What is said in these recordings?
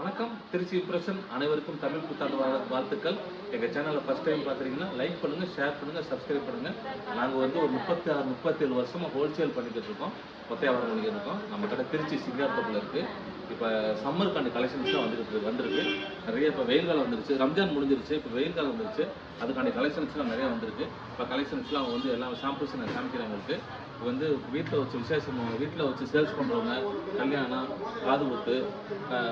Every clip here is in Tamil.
வணக்கம். திருச்சி இம்ப்ரெஷன் அனைவருக்கும் தமிழ் புத்தாண்டு வாழ்த்துக்கள். எங்கள் சேனலை ஃபஸ்ட் டைம் பார்க்குறீங்கன்னா லைக் பண்ணுங்கள் ஷேர் பண்ணுங்கள் சப்ஸ்கிரைப் பண்ணுங்கள் நாங்கள் வந்து ஒரு முப்பத்தி ஆறு முப்பத்தேழு வருஷமாக ஹோல்சேல் பண்ணிக்கிட்டு இருக்கோம். மொத்த பண்ணிக்கிட்டு இருக்கோம். நம்ம கடை திருச்சி சிங்காரத்தோப்பில் இருக்குது இப்போ சம்மருக்கான கலெக்ஷன்ஸ்லாம் வந்துருக்கு வந்திருக்கு. நிறைய இப்போ வெயில் காலம் வந்துருச்சு. ரம்ஜான் முடிஞ்சிருச்சு. இப்போ வெயில் காலம் வந்துருச்சு. அதுக்கான கலெக்ஷன்ஸ்லாம் நிறைய வந்திருக்கு. இப்போ கலெக்ஷன்ஸ்லாம் வந்து எல்லா சாம்பிள்ஸ் நான் காமிக்கிறேன் உங்களுக்கு. வந்து வீட்டில் வச்சு விசேஷம் வீட்டில் வச்சு சேல்ஸ் பண்ணுறவங்க கல்யாணம் காது குத்து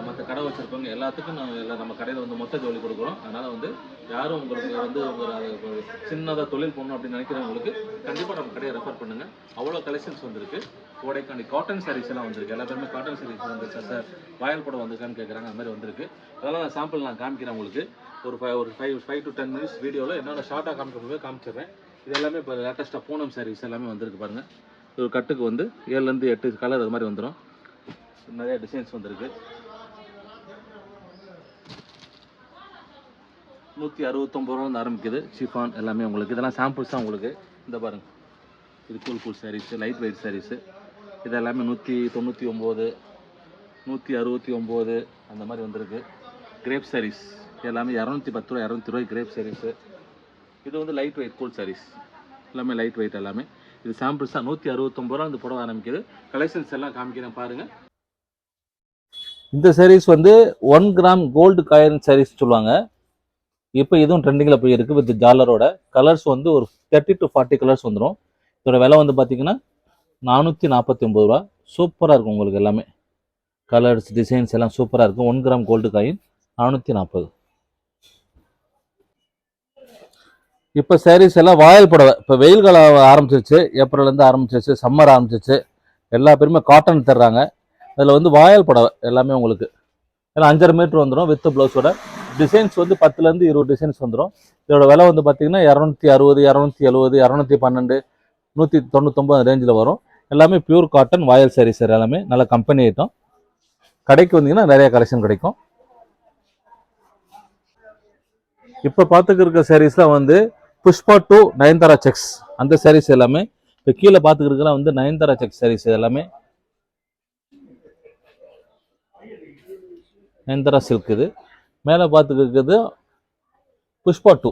மற்ற கடை வச்சுருப்பவங்க எல்லாத்துக்கும் நாங்கள் எல்லாம் நம்ம கடையில் வந்து மொத்த ஜோலி கொடுக்குறோம். அதனால் வந்து யாரும் உங்களுக்கு வந்து உங்கள் சின்னதாக தொழில் பண்ணணும் அப்படின்னு நினைக்கிறவங்களுக்கு கண்டிப்பாக நம்ம கடையை ரெஃபர் பண்ணுங்கள் அவ்வளோ கலெக்ஷன்ஸ் வந்திருக்கு. கோடைக்காண்டி காட்டன் சாரீஸ் எல்லாம் வந்திருக்கு. எல்லா பேருமே காட்டன் சாரீஸ் வந்து சார் சார் வாயல் வந்திருக்கான்னு கேட்குறாங்க அந்த மாதிரி வந்திருக்கு. அதெல்லாம் நான் சாம்பிள் நான் காமிக்கிறேன் உங்களுக்கு. ஒரு ஃபைவ் ஒரு five five to ten minutes வீடியோவில் என்னென்ன ஷார்ட்டாக காமிக்கிறதோ காமிச்சிடுறேன். இது எல்லாமே இப்போ லேட்டஸ்ட்டாக பூனம் சாரீஸ் எல்லாமே வந்திருக்கு பாருங்கள் ஒரு கட்டுக்கு வந்து ஏழுலேருந்து எட்டு கலர் அது மாதிரி வந்துடும் நிறைய டிசைன்ஸ் வந்திருக்கு. நூற்றி அறுபத்தொம்பது ரூபா ஆரம்பிக்குது. ஷிஃபான் எல்லாமே உங்களுக்கு. இதெல்லாம் சாம்பிள்ஸ் தான் உங்களுக்கு. இந்த பாருங்கள் இது cool cool sarees light weight sarees இது எல்லாமே நூற்றி தொண்ணூற்றி ஒம்பது நூற்றி அறுபத்தி ஒம்பது அந்த மாதிரி வந்திருக்கு. கிரேப் சாரீஸ் எல்லாமே இரநூத்தி பத்து ரூபா இரநூத்தி ரூபாய் கிரேப் சாரீஸு இது வந்து லைட் வெயிட் கூல் சாரீஸ் எல்லாமே லைட் வெயிட் எல்லாமே. இது சாம்பிள்ஸ் தான். நூற்றி அறுபத்தொம்பது ரூபா அந்த புடவை ஆரம்பிக்குது. கலெக்ஷன்ஸ் எல்லாம் காமிக்கிறேன் பாருங்கள் இந்த சாரீஸ் வந்து one gram gold coin sarees சொல்லுவாங்க. இப்போ இதுவும் ட்ரெண்டிங்கில் போய் இருக்குது வித் ஜாலரோட கலர்ஸ் வந்து ஒரு தேர்ட்டி டு ஃபார்ட்டி கலர்ஸ் வந்துடும் இதோட விலை வந்து பார்த்தீங்கன்னா நானூற்றி நாற்பத்தி ஒம்பது ரூபா. சூப்பராக இருக்கும் உங்களுக்கு எல்லாமே. கலர்ஸ் டிசைன்ஸ் எல்லாம் சூப்பராக இருக்கும். ஒன் கிராம் கோல்டு காயின் நானூற்றி நாற்பது இப்போ சாரீஸ் எல்லாம் வாயல் புடவை. இப்போ வெயில் காலம் ஆரம்பிச்சிருச்சு ஏப்ரல்லேருந்து ஆரம்பிச்சிருச்சு சம்மர் ஆரம்பிச்சிருச்சு. எல்லா பேருமே காட்டன் தர்றாங்க. அதில் வந்து வாயல் புடவை எல்லாமே உங்களுக்கு. ஏன்னா அஞ்சரை மீட்ரு வந்துடும் வித் ப்ளவுஸோட டிசைன்ஸ் வந்து பத்துலேருந்து இருபது டிசைன்ஸ் வந்துடும் இதோட விலை வந்து பார்த்திங்கன்னா இரநூத்தி அறுபது இரநூத்தி எழுபது இரநூத்தி பன்னெண்டு நூற்றி தொண்ணூத்தொம்பது ரேஞ்சில் வரும். எல்லாமே பியூர் காட்டன் வாயல் சாரீஸ் எல்லாமே. நல்ல கம்பெனி ஐட்டம் கடைக்கு வந்தீங்கன்னா நிறைய கலெக்ஷன் கிடைக்கும். இப்போ பார்த்துக்க இருக்க சாரீஸ்லாம் வந்து புஷ்பா டூ நயன்தாரா செக்ஸ். அந்த சாரீஸ் எல்லாமே இப்போ கீழே பார்த்துக்கிறதுலாம் வந்து நயன்தாரா செக்ஸ் சாரீஸ் எல்லாமே. நயன்தாரா சில்க் இது. மேலே பார்த்துக்கிறது Pushpa two.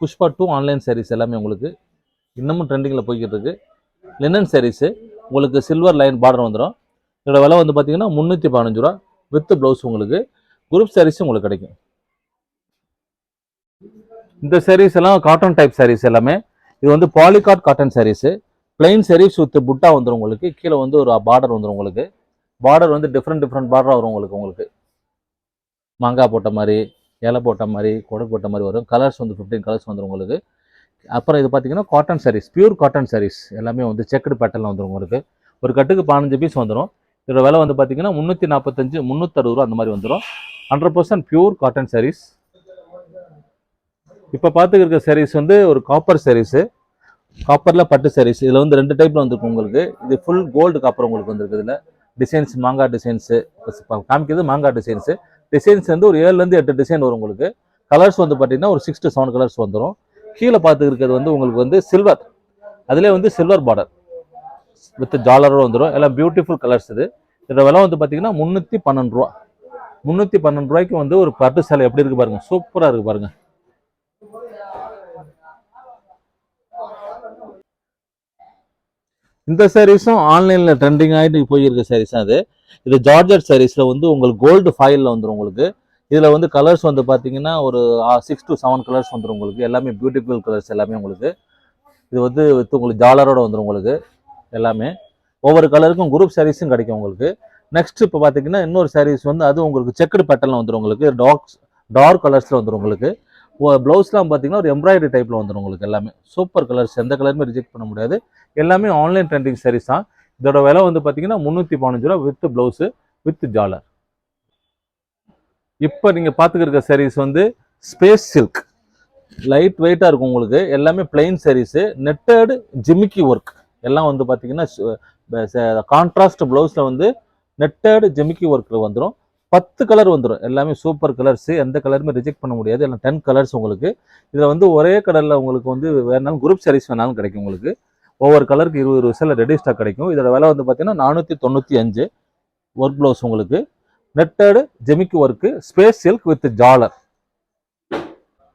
Pushpa two online sarees எல்லாமே உங்களுக்கு இன்னமும் ட்ரெண்டிங்கில் போய்கிட்டு இருக்கு. லினன் சாரீஸு உங்களுக்கு சில்வர் லைன் பார்டர் வந்துடும் இதோட விலை வந்து பார்த்தீங்கன்னா முந்நூற்றி பதினஞ்சு ரூபா வித் ப்ளவுஸ் உங்களுக்கு. குரூப் சாரீஸும் உங்களுக்கு கிடைக்கும். இந்த சாரீஸ் எல்லாம் காட்டன் டைப் சாரீஸ் எல்லாமே. இது வந்து பாலிகாட் cotton sarees plain sarees with butta வந்துடும் உங்களுக்கு. கீழே வந்து ஒரு பார்டர் வந்துடும் உங்களுக்கு. பார்டர் வந்து டிஃப்ரெண்ட் டிஃப்ரெண்ட் பார்டராக வரும் உங்களுக்கு உங்களுக்கு. மாங்காய் போட்ட மாதிரி இலை போட்ட மாதிரி கொடை போட்ட மாதிரி வரும். கலர்ஸ் வந்து ஃபிஃப்டீன் கலர்ஸ் வந்துடும் உங்களுக்கு. அப்புறம் இது பார்த்தீங்கன்னா cotton sarees pure cotton sarees எல்லாமே வந்து செக்குடு பேட்டர்னில் வந்துடும் உங்களுக்கு. ஒரு கட்டுக்கு பதினஞ்சு பீஸ் வந்துடும் இதோட விலை வந்து பார்த்தீங்கன்னா முந்நூற்றி நாற்பத்தஞ்சு முந்நூற்றறுபது ரூபா அந்த மாதிரி வந்துடும் hundred percent pure cotton saris இப்போ பார்த்துக்கிற சாரீஸ் வந்து ஒரு காப்பர் சாரீஸு காப்பரில் பட்டு சாரீஸ் இதில் வந்து ரெண்டு டைப்பில் வந்துருக்கும் உங்களுக்கு. இது ஃபுல் கோல்டு காப்பர் உங்களுக்கு வந்துருக்கு இதில். டிசைன்ஸ் மாங்காய் டிசைன்ஸு காமிக்கிறது மாங்காய் டிசைன்ஸு டிசைன்ஸ் வந்து ஒரு ஏழுலேருந்து எட்டு டிசைன் வரும் உங்களுக்கு. கலர்ஸ் வந்து பார்த்தீங்கன்னா ஒரு சிக்ஸ் டு செவன் கலர்ஸ் வந்துடும் கீழே பார்த்துக்கிறது வந்து உங்களுக்கு வந்து சில்வர் அதிலே வந்து சில்வர் பார்டர் வித் ஜாலரோட வந்துடும் எல்லாம் பியூட்டிஃபுல் கலர்ஸ் இது. இதோட விலை வந்து பார்த்தீங்கன்னா முந்நூற்றி பன்னெண்டு ரூபா. முந்நூற்றி பன்னெண்டு ரூபாய்க்கு வந்து ஒரு பட்டு சேலை எப்படி இருக்கு பாருங்க. சூப்பராக இருக்கு பாருங்கள் இந்த சாரீஸும் ஆன்லைனில் ட்ரெண்டிங் ஆகிட்டு போயிருக்க சாரீஸ் அது. இது ஜார்ஜட் சாரீஸில் வந்து உங்களுக்கு கோல்டு ஃபாயிலில் வந்துடும் உங்களுக்கு. இதில் வந்து கலர்ஸ் வந்து பார்த்தீங்கன்னா ஒரு சிக்ஸ் டு செவன் கலர்ஸ் வந்துடும் உங்களுக்கு. எல்லாமே பியூட்டிஃபுல் கலர்ஸ் எல்லாமே உங்களுக்கு. இது வந்து வித் உங்களுக்கு ஜாலரோட வந்துடும் உங்களுக்கு. எல்லாமே. ஒவ்வொரு கலருக்கும் குரூப் சாரீஸும் கிடைக்கும் உங்களுக்கு. நெக்ஸ்ட் இப்போ பார்த்தீங்கன்னா இன்னொரு சாரீஸ் வந்து அது உங்களுக்கு செக்குடு பேட்டர்னில் வந்துடும் உங்களுக்கு. டார்க் டார்க் கலர்ஸில் வந்துடும் உங்களுக்கு. ப்ளவுஸ்லாம் பார்த்தீங்கன்னா ஒரு எம்ப்ராய்டரி டைப்பில் வந்துடும் உங்களுக்கு எல்லாமே. சூப்பர் கலர்ஸ் எந்த கலருமே ரிஜெக்ட் பண்ண முடியாது. எல்லாமே ஆன்லைன் ட்ரெண்டிங் சாரீஸ் தான். இதோட விலை வந்து பார்த்தீங்கன்னா முந்நூற்றி பதினஞ்சு ரூபா வித் ப்ளவுஸு வித் ஜாலர் இப்போ நீங்கள் பார்த்துக்கிற சாரீஸ் வந்து ஸ்பேஸ் சில்க் லைட் வெயிட்டாக இருக்கும் உங்களுக்கு. எல்லாமே பிளெயின் சாரீஸு நெட்டடு ஜிமிக்கி ஒர்க் எல்லாம் வந்து பார்த்தீங்கன்னா கான்ட்ராஸ்ட் ப்ளவுஸில் வந்து நெட்டடு ஜிமிக்கி ஒர்க்கில் வந்துடும் பத்து கலர் வந்துடும் எல்லாமே சூப்பர் கலர்ஸ் எந்த கலருமே ரிஜெக்ட் பண்ண முடியாது. எல்லாம் டென் கலர்ஸ் உங்களுக்கு. இதில் வந்து ஒரே கலரில் உங்களுக்கு வந்து வேணாலும் குரூப் சாரீஸ் வேணாலும் கிடைக்கும் உங்களுக்கு. ஒவ்வொரு கலருக்கு இருபது இருபது ரெடி ஸ்டாக் கிடைக்கும். இதோட விலை வந்து பார்த்தீங்கன்னா நானூற்றி தொண்ணூற்றி அஞ்சு. ஒர்க் ப்ளவுஸ் உங்களுக்கு. நெட்டடு ஜெமிக்கு ஒர்க்கு ஸ்பேஸ் சில்க் வித் ஜாலர்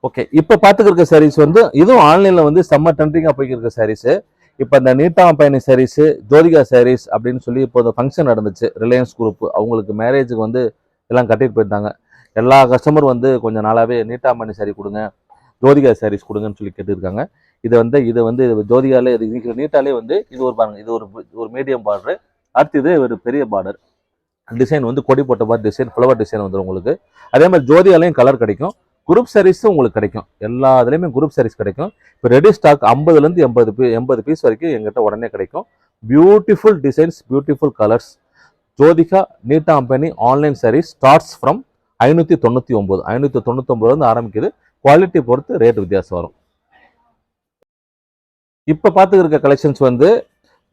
ஓகே இப்போ பார்த்துக்கிற சாரீஸ் வந்து இதுவும் ஆன்லைனில் வந்து செம்ம ட்ரெண்டிங்காக போய்க்கிருக்க சாரீஸு இப்போ இந்த நீட்டா பயணி சாரீஸு ஜோதிகா சாரீஸ் அப்படின்னு சொல்லி இப்போ இந்த ஃபங்க்ஷன் நடந்துச்சு. ரிலையன்ஸ் குரூப் அவங்களுக்கு மேரேஜுக்கு வந்து எல்லாம் கட்டிட்டு போயிருந்தாங்க எல்லா கஸ்டமர் வந்து கொஞ்சம் நாளாகவே நீட்டா சாரி கொடுங்க ஜோதிகா சாரீஸ் கொடுங்கன்னு சொல்லி கேட்டிருக்காங்க. இது வந்து இது வந்து ஜோதிகாலே இது நீட்டாலே வந்து இது ஒரு பாருங்க இது ஒரு ஒரு மீடியம் பார்டரு அடுத்து இது ஒரு பெரிய பார்டர் டிசைன் வந்து கொடி போட்ட மாதிரி டிசைன் ஃப்ளவர் டிசைன் வந்துடும் உங்களுக்கு. அதே மாதிரி ஜோதியாலையும் கலர் கிடைக்கும். குரூப் சாரீஸும் உங்களுக்கு கிடைக்கும். எல்லா இதுலேயுமே குரூப் சாரீஸ் கிடைக்கும். இப்போ ரெடி ஸ்டாக் ஐம்பதுலேருந்து எண்பது பீ எண்பது பீஸ் வரைக்கும் எங்கிட்ட உடனே கிடைக்கும். Beautiful designs beautiful colours Jyothika நீட்டா company online service starts from ஐநூற்றி தொண்ணூற்றி ஒம்பது ஐநூற்றி தொண்ணூத்தொம்பதுலேருந்து ஆரம்பிக்குது. குவாலிட்டி பொறுத்து ரேட் வித்தியாசம் வரும். இப்போ பார்த்துக்கிற கலெக்ஷன்ஸ் வந்து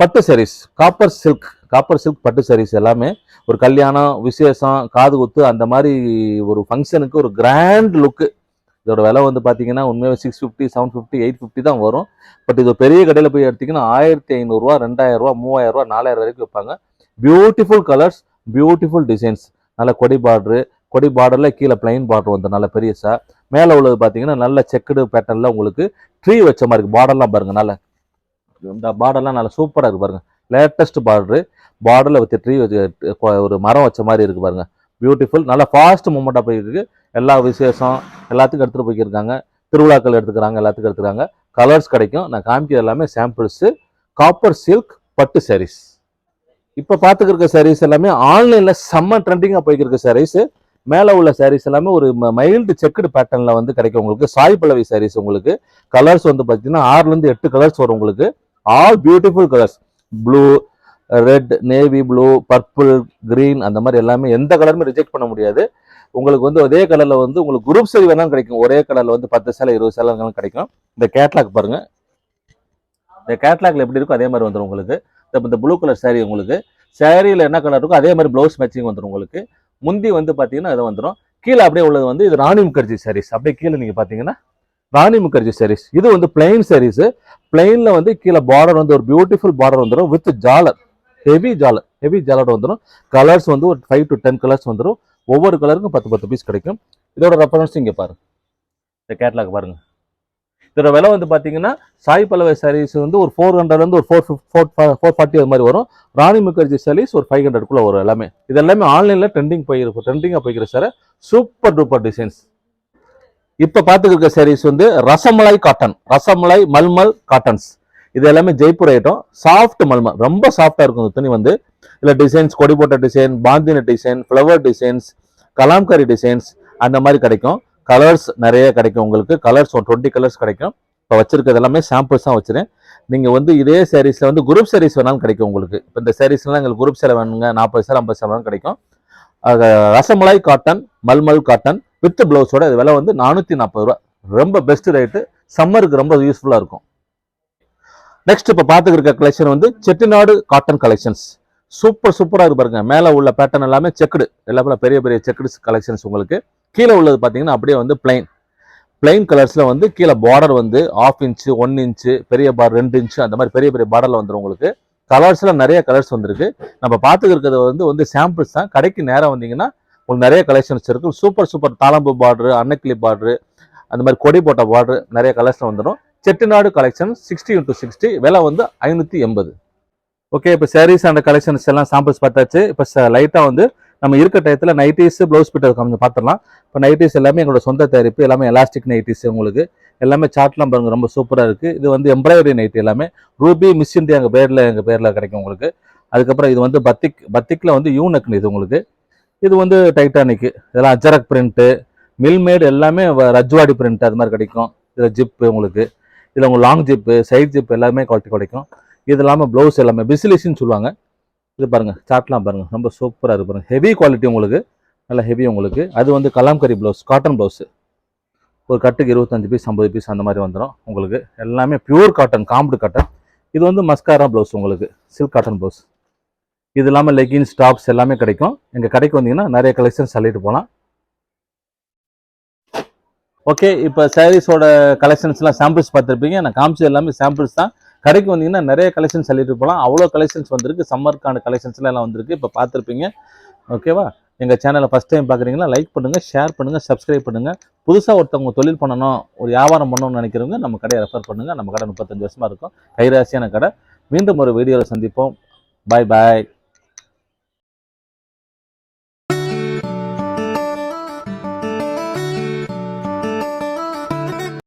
பட்டு saris copper silk copper silk பட்டு சாரீஸ் எல்லாமே ஒரு கல்யாணம் விசேஷம் காது குத்து அந்த மாதிரி ஒரு ஃபங்க்ஷனுக்கு ஒரு கிராண்ட் லுக்கு இதோட விலை வந்து பார்த்தீங்கன்னா உண்மையாக six fifty seven fifty eight fifty தான் வரும். பட் இது பெரிய கடையில் போய் எடுத்தீங்கன்னா ஆயிரத்தி ஐநூறுரூவா ரெண்டாயிரரூவா மூவாயிரரூவா நாலாயிரம் வரைக்கும் வைப்பாங்க பியூட்டிஃபுல் கலர்ஸ் பியூட்டிஃபுல் டிசைன்ஸ் நல்ல கொடி பார்டரு கொடி பார்டரில் கீழே பிளைன் பார்டர் வந்து நல்ல பெரியசா மேலே உள்ளது பார்த்தீங்கன்னா நல்ல செக்குடு பேட்டர்னில் உங்களுக்கு ட்ரீ வச்ச மாதிரி இருக்குது பார்டர்லாம் பாருங்கள் நல்ல இந்த பார்டர்லாம் நல்லா சூப்பராக இருக்குது பாருங்கள் லேட்டஸ்ட் பார்டரு பார்டரில் வச்சு ட்ரீ வச்சு ஒரு மரம் வச்ச மாதிரி இருக்கு பாருங்கள் பியூட்டிஃபுல் நல்லா ஃபாஸ்ட் மூமெண்ட்டாக போயிருக்கு எல்லா விசேஷம் எல்லாத்துக்கும் எடுத்துகிட்டு போய்க்கிருக்காங்க. திருவிழாக்கள் எடுத்துக்கிறாங்க எல்லாத்துக்கும் எடுத்துக்கிறாங்க. கலர்ஸ் கிடைக்கும். நான் காமிக்கிறது எல்லாமே சாம்பிள்ஸு காப்பர் சில்க் பட்டு சாரீஸ் இப்போ பார்த்துக்கிருக்க சாரீஸ் எல்லாமே ஆன்லைனில் செம்ம ட்ரெண்டிங்காக போய்க்கிருக்க சாரீஸ் மேலே உள்ள சாரீஸ் எல்லாமே ஒரு மைல்டு செக்குடு பேட்டர்னில் வந்து கிடைக்கும் உங்களுக்கு. சாய் பல்லவி சாரீஸ் உங்களுக்கு. கலர்ஸ் வந்து பார்த்தீங்கன்னா ஆறுலேருந்து எட்டு கலர்ஸ் வரும் உங்களுக்கு. All beautiful colours blue red navy blue purple green அந்த மாதிரி எல்லாமே எந்த கலருமே ரிஜெக்ட் பண்ண முடியாது. உங்களுக்கு வந்து அதே கலரில் வந்து உங்களுக்கு குரூப் சரி வேணாலும் கிடைக்கும். ஒரே கலரில் வந்து பத்து சேலை இருபது சேலை கிடைக்கும். இந்த கேட்லாக் பாருங்கள் இந்த கேட்லாக்ல எப்படி இருக்கும் அதே மாதிரி வந்துடும் உங்களுக்கு. இந்த- ப்ளூ கலர் சேரீ உங்களுக்கு. சாரியில் என்ன கலர் இருக்கோ அதே மாதிரி ப்ளவுஸ் மேட்சிங் வந்துடும் உங்களுக்கு. முந்தி வந்து பார்த்தீங்கன்னா இது வந்துடும் கீழே அப்படியே உள்ளது வந்து இது ராணி முகர்ஜி சாரீஸ் அப்படியே கீழே நீங்கள் பார்த்தீங்கன்னா ராணி முகர்ஜி சாரீஸ் இது வந்து பிளெயின் சாரீஸ் பிளெயினில் வந்து கீழே பார்டர் வந்து ஒரு பியூட்டிஃபுல் பார்டர் வந்துடும் வித் ஜாலர் ஹெவி ஜாலர் ஹெவி ஜாலர் வந்துடும் கலர்ஸ் வந்து ஒரு ஃபைவ் டு டென் கலர்ஸ் வந்துடும் ஒவ்வொரு கலருக்கும் பத்து பத்து பீஸ் கிடைக்கும். இதோட ரெஃபரன்ஸ் இங்கே பாருங்க. இந்த கேட்லாக் பாருங்கள் இதோட விலை வந்து பார்த்தீங்கன்னா சாய் பல்லவை சாரீஸ் வந்து ஒரு ஃபோர் ஹண்ட்ரட்லேருந்து ஒரு ஃபோர் ஃபோர் ஃபோர் ஃபார்ட்டி அது மாதிரி வரும். ராணி முகர்ஜி சாரீஸ் ஒரு ஃபைவ் ஹண்ட்ரட்குள்ளே வரும் எல்லாமே. இது எல்லாமே ஆன்லைனில் ட்ரெண்டிங் போயிருக்கும் ட்ரெண்டிங்காக போய்க்கிற சார் சூப்பர் டூப்பர் டிசைன்ஸ் இப்போ பார்த்துக்கிற சாரீஸ் வந்து ரசமலாய் காட்டன் ரசமலாய் மல்மல் காட்டன்ஸ் இது எல்லாமே ஜெய்ப்பூர் ஐட்டம். சாஃப்ட் மல்மல் ரொம்ப சாஃப்டாக இருக்கும் இந்த துணி வந்து. இல்லை டிசைன்ஸ் கொடி போட்ட design பாந்தின design flower designs kalamkari designs அந்த மாதிரி கிடைக்கும். கலர்ஸ் நிறைய கிடைக்கும் உங்களுக்கு. கலர்ஸ் ஒரு டுவெண்ட்டி கலர்ஸ் கிடைக்கும். இப்போ வச்சிருக்கிறது எல்லாமே சாம்பிள்ஸ் தான் வச்சுருக்கேன். நீங்கள் வந்து இதே சேரீஸில் வந்து குரூப் சேரீஸ் வேணாலும் கிடைக்கும் உங்களுக்கு. இப்போ இந்த சாரீஸ்லாம் எங்களுக்கு குரூப் சேலை வேணுங்க. நாற்பது சேலை ஐம்பது சேலை கிடைக்கும். Rasmalai cotton mulmul cotton with ப்ளவுஸோட இது விலை வந்து நானூற்றி நாற்பது ரூபா ரொம்ப பெஸ்ட் ரேட்டு சம்மருக்கு ரொம்ப யூஸ்ஃபுல்லாக இருக்கும். நெக்ஸ்ட் இப்போ பார்த்துக்கிற கலெக்ஷன் வந்து செட்டிநாடு காட்டன் கலெக்ஷன்ஸ் சூப்பர் சூப்பராக இருக்கு பாருங்க. மேலே உள்ள பேட்டர்ன் எல்லாமே செக்குடு எல்லாமே பெரிய பெரிய செக்குடு கலெக்ஷன்ஸ் உங்களுக்கு. கீழே உள்ளது பார்த்தீங்கன்னா அப்படியே வந்து பிளைன் பிளைன் கலர்ஸில் வந்து கீழே பார்டர் வந்து ஆஃப் இன்ச்சு ஒன் இன்ச்சு பெரிய பார்டர் ரெண்டு இன்ச்சு அந்த மாதிரி பெரிய பெரிய பார்டரில் வந்துடும் உங்களுக்கு. கலர்ஸில் நிறைய கலர்ஸ் வந்திருக்கு. நம்ம பார்த்துக்கிறது வந்து வந்து சாம்பிள்ஸ் தான். கடைக்கு நேரம் வந்தீங்கன்னா உங்களுக்கு நிறைய கலெக்ஷன்ஸ் இருக்கும். சூப்பர் சூப்பர் தாளம்பு பார்டரு அன்னக்கிளி பார்டரு அந்த மாதிரி கொடி போட்ட பார்டர் நிறைய கலர்ஸில் வந்துடும் Chettinad collection sixty into sixty விலை வந்து ஐநூற்றி எண்பது. ஓகே இப்போ சாரீஸ் அண்ட் கலெக்ஷன்ஸ் எல்லாம் சாம்பிள்ஸ் பார்த்தாச்சு. இப்போ லைட்டாக வந்து நம்ம இருக்க டயத்தில் நைட்டிஸ் ப்ளவுஸ் பிட்டர் கொஞ்சம் பார்த்துடலாம். இப்போ நைட்டிஸ் எல்லாமே எங்களோட சொந்த தயாரிப்பு. எல்லாமே எலாஸ்டிக் நைட்டிஸ் உங்களுக்கு. எல்லாமே சார்ட்லாம் பாருங்க ரொம்ப சூப்பராக இருக்குது இது வந்து எம்ப்ராய்டரி நைட்டி எல்லாமே. ரூபி மிஸ் இந்தியா எங்கள் பேரில் எங்கள் பேரில் கிடைக்கும் உங்களுக்கு. அதுக்கப்புறம் இது வந்து பத்திக் பத்திக்கில் வந்து யூனக்னு இது உங்களுக்கு. இது வந்து டைட்டானிக்கு இதெல்லாம் அஜரக் பிரிண்ட்டு மில்மேடு எல்லாமே ரஜ்வாடி பிரிண்ட் அது மாதிரி கிடைக்கும். இதில் ஜிப்பு உங்களுக்கு. இதில் உங்களுக்கு லாங் ஜிப்பு சைட் ஜிப் எல்லாமே குவாலிட்டி கிடைக்கும். இது இல்லாமல் ப்ளவுஸ் எல்லாமே. பிசிலிஸ்ன்னு சொல்லுவாங்க. இது பாருங்க சார்ட்லாம் பாருங்கள் ரொம்ப சூப்பராக இருக்கு பாருங்கள் ஹெவி குவாலிட்டி உங்களுக்கு நல்ல ஹெவி உங்களுக்கு. அது வந்து கலாம்கரி ப்ளவுஸ் காட்டன் ப்ளவுஸ் ஒரு கட்டுக்கு இருபத்தஞ்சு பீஸ் ஐம்பது பீஸ் அந்த மாதிரி வந்துடும் உங்களுக்கு. எல்லாமே பியூர் காட்டன் காம்படு காட்டன் இது வந்து மஸ்காரா ப்ளவுஸ் உங்களுக்கு சில்க் காட்டன் ப்ளவுஸ் இது இல்லாமல் லெகின்ஸ் டாப்ஸ் எல்லாமே கிடைக்கும். எங்கள் கடைக்கு வந்தீங்கன்னா நிறைய கலெக்ஷன்ஸ் சொல்லிட்டு போகலாம். ஓகே இப்போ சாரீஸோட கலெக்ஷன்ஸ்லாம் சாம்பிள்ஸ் பார்த்துருப்பீங்க. நான் காமிச்சது எல்லாமே சாம்பிள்ஸ் தான். கடைக்கு வந்தீங்கன்னா நிறைய கலெக்ஷன்ஸ் சொல்லிட்டு போகலாம் அவ்வளோ கலெக்ஷன்ஸ் வந்திருக்கு. சம்மருக்கான கலெக்ஷன்ஸ்லாம் எல்லாம் வந்திருக்கு. இப்போ பார்த்துருப்பீங்க. ஓகேவா எங்கள் சேனலை ஃபஸ்ட் டைம் பார்க்குறீங்களா லைக் பண்ணுங்கள் ஷேர் பண்ணுங்கள் சப்ஸ்கிரைப் பண்ணுங்கள் புதுசாக ஒருத்தவங்க தொழில் பண்ணணும் ஒரு வியாபாரம் பண்ணணும்னு நினைக்கிறவங்க நம்ம கடையை ரெஃபர் பண்ணுங்கள் நம்ம கடை முப்பத்தஞ்சு வருஷமாக இருக்கும். கைராசியான கடை. மீண்டும் ஒரு வீடியோவில் சந்திப்போம். பாய் பாய்